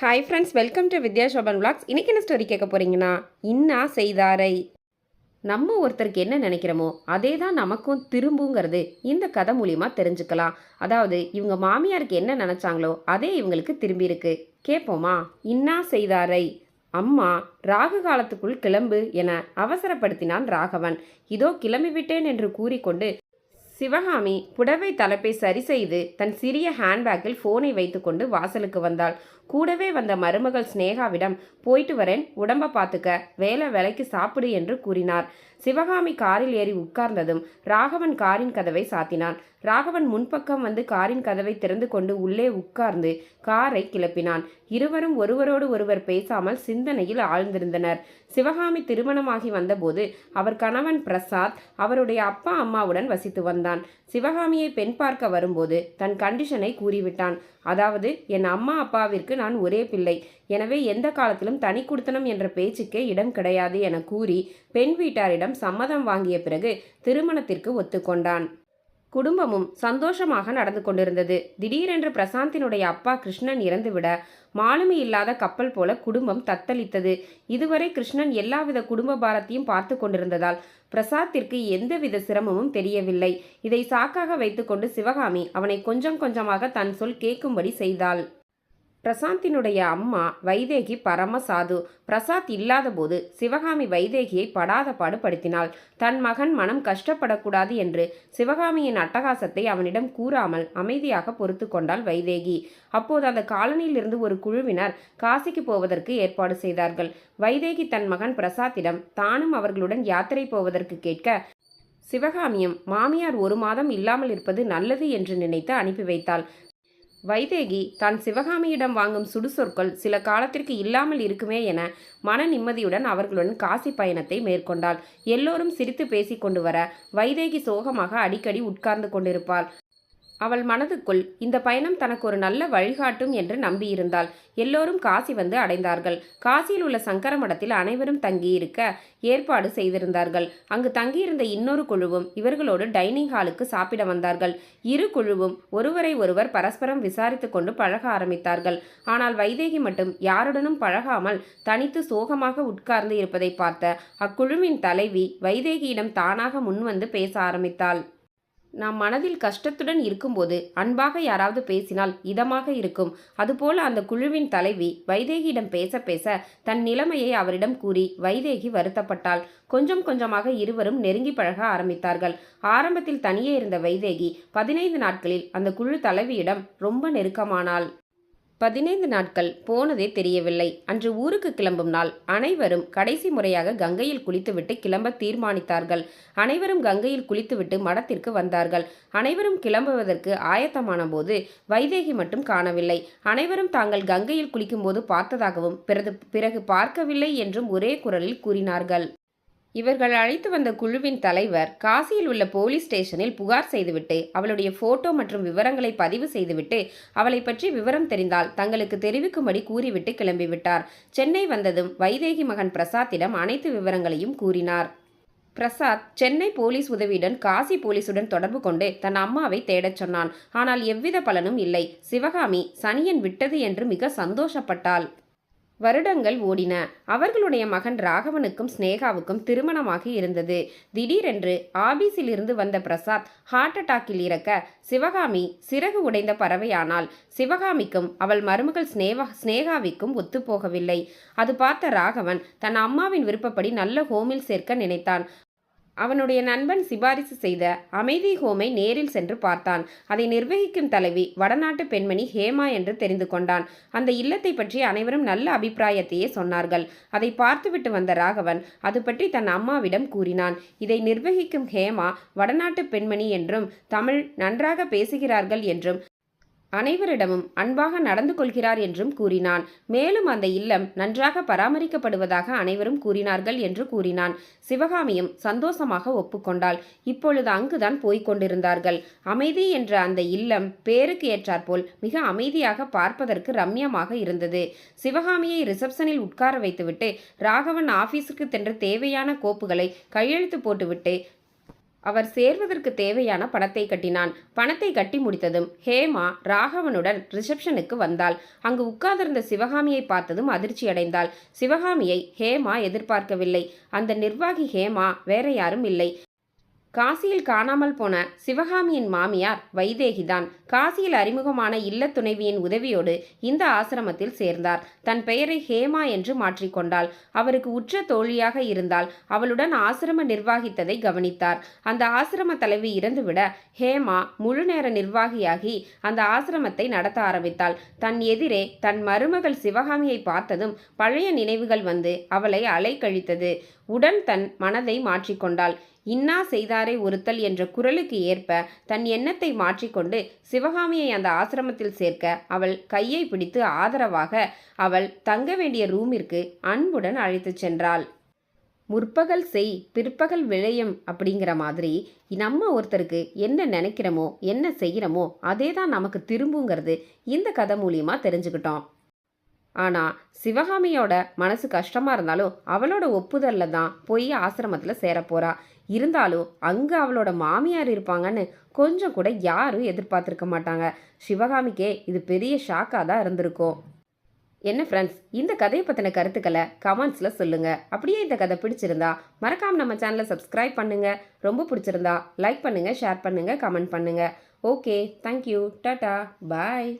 Hi friends welcome to Vidya Shoban vlogs. இன்னைக்கு என்ன story கேட்க போகிறீங்கன்னா இன்னா செய்தாரை. நம்ம ஒருத்தருக்கு என்ன நினைக்கிறோமோ அதே தான் நமக்கும் திரும்புங்கிறது இந்த கதை மூலியமா தெரிஞ்சுக்கலாம். அதாவது இவங்க மாமியாருக்கு என்ன நினச்சாங்களோ அதே இவங்களுக்கு திரும்பி இருக்கு. கேட்போமா இன்னா செய்தாரை. அம்மா ராகு காலத்துக்குள் கிளம்பு என அவசரப்படுத்தினான் ராகவன். இதோ கிளம்பிவிட்டேன் என்று கூறிக்கொண்டு சிவகாமி புடவை தலைப்பை சரி செய்து தன் சிறிய ஹேண்ட்பேக்கில் ஃபோனை வைத்துக்கொண்டு வாசலுக்கு வந்தாள். கூடவே வந்த மருமகள் ஸ்னேகாவிடம் போயிட்டு வரேன் உடம்ப பார்த்துக்க வேலை வேலைக்கு சாப்பிடு என்று கூறினார். சிவகாமி காரில் ஏறி உட்கார்ந்ததும் ராகவன் காரின் கதவை சாத்தினான். ராகவன் முன்பக்கம் வந்து காரின் கதவை திறந்து கொண்டு உள்ளே உட்கார்ந்து காரை கிளப்பினான். இருவரும் ஒருவரோடு ஒருவர் பேசாமல் சிந்தனையில் ஆழ்ந்திருந்தனர். சிவகாமி திருமணமாகி வந்தபோது அவர் கணவன் பிரசாத் அவருடைய அப்பா அம்மாவுடன் வசித்து வந்தான். சிவகாமியை பெண் பார்க்க வரும்போது தன் கண்டிஷனை கூறிவிட்டான். அதாவது என் அம்மா அப்பாவிற்கு நான் ஒரே பிள்ளை. எனவே எந்த காலத்திலும் தனி குடுத்தனம் என்ற பேச்சுக்கே இடம் கிடையாது என கூறி பெண் வீட்டாரிடம் சம்மதம் வாங்கிய பிறகு திருமணத்திற்கு ஒத்துக்கொண்டான். குடும்பமும் சந்தோஷமாக நடந்து கொண்டிருந்தது. திடீரென்று பிரசாந்தினுடைய அப்பா கிருஷ்ணன் இறந்துவிட மாலுமி இல்லாத கப்பல் போல குடும்பம் தத்தளித்தது. இதுவரை கிருஷ்ணன் எல்லாவித குடும்ப பாரத்தையும் பார்த்து கொண்டிருந்ததால் பிரசாத்திற்கு எந்தவித சிரமமும் தெரியவில்லை. இதை சாக்காக வைத்துக்கொண்டு சிவகாமி அவனை கொஞ்சம் கொஞ்சமாக தன் சொல் கேட்கும்படி செய்தாள். பிரசாந்தினுடைய அம்மா வைதேகி பரம சாது பிரசாத் இல்லாதபோது சிவகாமி வைதேகியை படாத பாடுபடுத்தினாள். தன் மகன் மனம் கஷ்டப்படக்கூடாது என்று சிவகாமியின் அட்டகாசத்தை அவனிடம் கூறாமல் அமைதியாக பொறுத்து கொண்டாள் வைதேகி. அப்போது அந்த காலனியிலிருந்து ஒரு குழுவினர் காசிக்கு போவதற்கு ஏற்பாடு செய்தார்கள். வைதேகி தன் மகன் பிரசாத்திடம் தானும் அவர்களுடன் யாத்திரை போவதற்கு கேட்க சிவகாமியும் மாமியார் ஒரு மாதம் இல்லாமல் இருப்பது நல்லது என்று நினைத்து அனுப்பி வைத்தாள். வைதேகி தான் சிவகாமியிடம் வாங்கும் சுடுசொற்கள் சில காலத்திற்கு இல்லாமல் இருக்குமே என மன நிம்மதியுடன் அவர்களுடன் காசி பயணத்தை மேற்கொண்டாள். எல்லோரும் சிரித்து பேசிக்கொண்டு வர வைதேகி சோகமாக அடிக்கடி உட்கார்ந்து கொண்டிருப்பாள். அவள் மனதுக்குள் இந்த பயணம் தனக்கு ஒரு நல்ல வழிகாட்டும் என்று நம்பியிருந்தாள். எல்லோரும் காசி வந்து அடைந்தார்கள். காசியில் உள்ள சங்கர மடத்தில் அனைவரும் தங்கியிருக்க ஏற்பாடு செய்திருந்தார்கள். அங்கு தங்கியிருந்த இன்னொரு குழுவும் இவர்களோடு டைனிங் ஹாலுக்கு சாப்பிட வந்தார்கள். இரு குழுவும் ஒருவரை ஒருவர் பரஸ்பரம் விசாரித்து கொண்டு பழக ஆரம்பித்தார்கள். ஆனால் வைதேகி மட்டும் யாருடனும் பழகாமல் தனித்து சோகமாக உட்கார்ந்து இருப்பதை பார்த்த அக்குழுவின் தலைவி வைதேகியிடம் தானாக முன்வந்து பேச ஆரம்பித்தாள். நாம் மனதில் கஷ்டத்துடன் இருக்கும்போது அன்பாக யாராவது பேசினால் இதமாக இருக்கும். அதுபோல அந்த குழுவின் தலைவி வைதேகியிடம் பேச பேச தன் நிலைமையை அவரிடம் கூறி வைதேகி வருத்தப்பட்டாள். கொஞ்சம் கொஞ்சமாக இருவரும் நெருங்கி பழக ஆரம்பித்தார்கள். ஆரம்பத்தில் தனியே இருந்த வைதேகி பதினைந்து நாட்களில் அந்த குழு தலைவியிடம் ரொம்ப நெருக்கமானாள். பதினைந்து நாட்கள் போனதே தெரியவில்லை. அன்று ஊருக்கு கிளம்பும் நாள். அனைவரும் கடைசி முறையாக கங்கையில் குளித்துவிட்டு கிளம்ப தீர்மானித்தார்கள். அனைவரும் கங்கையில் குளித்துவிட்டு மடத்திற்கு வந்தார்கள். அனைவரும் கிளம்புவதற்கு ஆயத்தமான போது வைதேகி மட்டும் காணவில்லை. அனைவரும் தாங்கள் கங்கையில் குளிக்கும்போது பார்த்ததாகவும் பிறகு பிறகு பார்க்கவில்லை என்றும் ஒரே குரலில் கூறினார்கள். இவர்கள் அழைத்து வந்த குழுவின் தலைவர் காசியில் உள்ள போலீஸ் ஸ்டேஷனில் புகார் செய்துவிட்டு அவளுடைய போட்டோ மற்றும் விவரங்களை பதிவு செய்துவிட்டு அவளை பற்றி விவரம் தெரிந்தால் தங்களுக்கு தெரிவிக்கும்படி கூறிவிட்டு கிளம்பிவிட்டார். சென்னை வந்ததும் வைதேகி மகன் பிரசாத்திடம் அனைத்து விவரங்களையும் கூறினார். பிரசாத் சென்னை போலீஸ் உதவியுடன் காசி போலீசுடன் தொடர்பு கொண்டு தன் அம்மாவை தேடச் சொன்னான். ஆனால் எவ்வித பலனும் இல்லை. சிவகாமி சனியன் விட்டது என்று மிக சந்தோஷப்பட்டாள். வருடங்கள் ஓடின. அவர்களுடைய மகன் ராகவனுக்கும் ஸ்னேகாவுக்கும் திருமணமாகி இருந்தது. திடீரென்று ஆபீஸில் இருந்து வந்த பிரசாத் ஹார்ட் அட்டாக்கில் இறக்க சிவகாமி சிறகு உடைந்த பறவையானால் சிவகாமிக்கும் அவள் மருமகள் ஸ்னேவா ஸ்னேகாவிக்கும் ஒத்துப்போகவில்லை. அது பார்த்த ராகவன் தன் அம்மாவின் விருப்பப்படி நல்ல ஹோமில் சேர்க்க நினைத்தான். அவனுடைய நண்பன் சிபாரிசு செய்த அமைதி ஹோமை நேரில் சென்று பார்த்தான். அதை நிர்வகிக்கும் தலைவி வடநாட்டு பெண்மணி ஹேமா என்று தெரிந்து கொண்டான். அந்த இல்லத்தை பற்றி அனைவரும் நல்ல அபிப்பிராயத்தையே சொன்னார்கள். அதை பார்த்துவிட்டு வந்த ராகவன் அது பற்றி தன் அம்மாவிடம் கூறினான். இதை நிர்வகிக்கும் ஹேமா வடநாட்டு பெண்மணி என்றும் தமிழ் நன்றாக பேசுகிறார்கள் என்றும் அனைவரிடமும் அன்பாக நடந்து கொள்கிறார் என்றும் கூறினான். மேலும் அந்த இல்லம் நன்றாக பராமரிக்கப்படுவதாக அனைவரும் கூறினார்கள் என்று கூறினான். சிவகாமியும் சந்தோஷமாக ஒப்புக்கொண்டாள். இப்பொழுது அங்குதான் போய்க் கொண்டிருந்தார்கள். அமைதி என்ற அந்த இல்லம் பேருக்கு ஏற்றாற்போல் மிக அமைதியாக பார்ப்பதற்கு ரம்யமாக இருந்தது. சிவகாமியை ரிசப்ஷனில் உட்கார வைத்துவிட்டு ராகவன் ஆபீஸுக்கு சென்று தேவையான கோப்புகளை கையெழுத்து போட்டுவிட்டு அவர் சேர்வதற்கு தேவையான பணத்தை கட்டினான். பணத்தை கட்டி முடித்ததும் ஹேமா ராகவனுடன் ரிசப்ஷனுக்கு வந்தாள். அங்கு உட்கார்ந்திருந்த சிவகாமியை பார்த்ததும் அதிர்ச்சியடைந்தாள் சிவகாமியை ஹேமா எதிர்பார்க்கவில்லை. அந்த நிர்வாகி ஹேமா வேற யாரும் இல்லை. காசியில் காணாமல் போன சிவகாமியின் மாமியார் வைதேகிதான். காசியில் அறிமுகமான இல்லத் துணைவியின் உதவியோடு இந்த ஆசிரமத்தில் சேர்ந்தார். தன் பெயரை ஹேமா என்று மாற்றிக்கொண்டாள் அவருக்கு உற்ற தோழியாக இருந்தால் அவளுடன் ஆசிரம நிர்வாகித்ததை கவனித்தார். அந்த ஆசிரம தலைவி இறந்துவிட ஹேமா முழு நேர நிர்வாகியாகி அந்த ஆசிரமத்தை நடத்த ஆரம்பித்தாள். தன் எதிரே தன் மருமகள் சிவகாமியை பார்த்ததும் பழைய நினைவுகள் வந்து அவளை அலைக்கழித்தது. உடன் தன் மனதை மாற்றிக்கொண்டாள். இன்னா செய்தாரை ஒருத்தல் என்ற குரலுக்கு ஏற்ப தன் எண்ணத்தை மாற்றிக்கொண்டு சிவகாமியை அந்த ஆசிரமத்தில் சேர்க்க அவள் கையை பிடித்து ஆதரவாக அவள் தங்க வேண்டிய ரூமிற்கு அன்புடன் அழைத்துச் சென்றாள். முற்பகல் செய் பிற்பகல் விளையும் அப்படிங்கிற மாதிரி நம்ம ஒருத்தருக்கு என்ன நினைக்கிறோமோ என்ன செய்கிறோமோ அதே தான் நமக்கு திரும்புங்கிறது இந்த கதை மூலியமாக தெரிஞ்சுக்கிட்டோம். ஆனால் சிவகாமியோட மனசு கஷ்டமாக இருந்தாலும் அவளோட ஒப்புதலில் தான் போய் ஆசிரமத்தில் சேர இருந்தாலும் அங்கே அவளோட மாமியார் இருப்பாங்கன்னு கொஞ்சம் கூட யாரும் எதிர்பார்த்துருக்க மாட்டாங்க. சிவகாமிக்கே இது பெரிய ஷாக்காக தான் இருந்திருக்கும். என்ன ஃப்ரெண்ட்ஸ் இந்த கதையை பற்றின கருத்துக்களை கமெண்ட்ஸில் சொல்லுங்கள் அப்படியே இந்த கதை பிடிச்சிருந்தா மறக்காம நம்ம சேனலை சப்ஸ்கிரைப் பண்ணுங்கள் ரொம்ப பிடிச்சிருந்தா லைக் பண்ணுங்கள் ஷேர் பண்ணுங்கள் கமெண்ட் பண்ணுங்கள் ஓகே தேங்க்யூ டாட்டா பாய்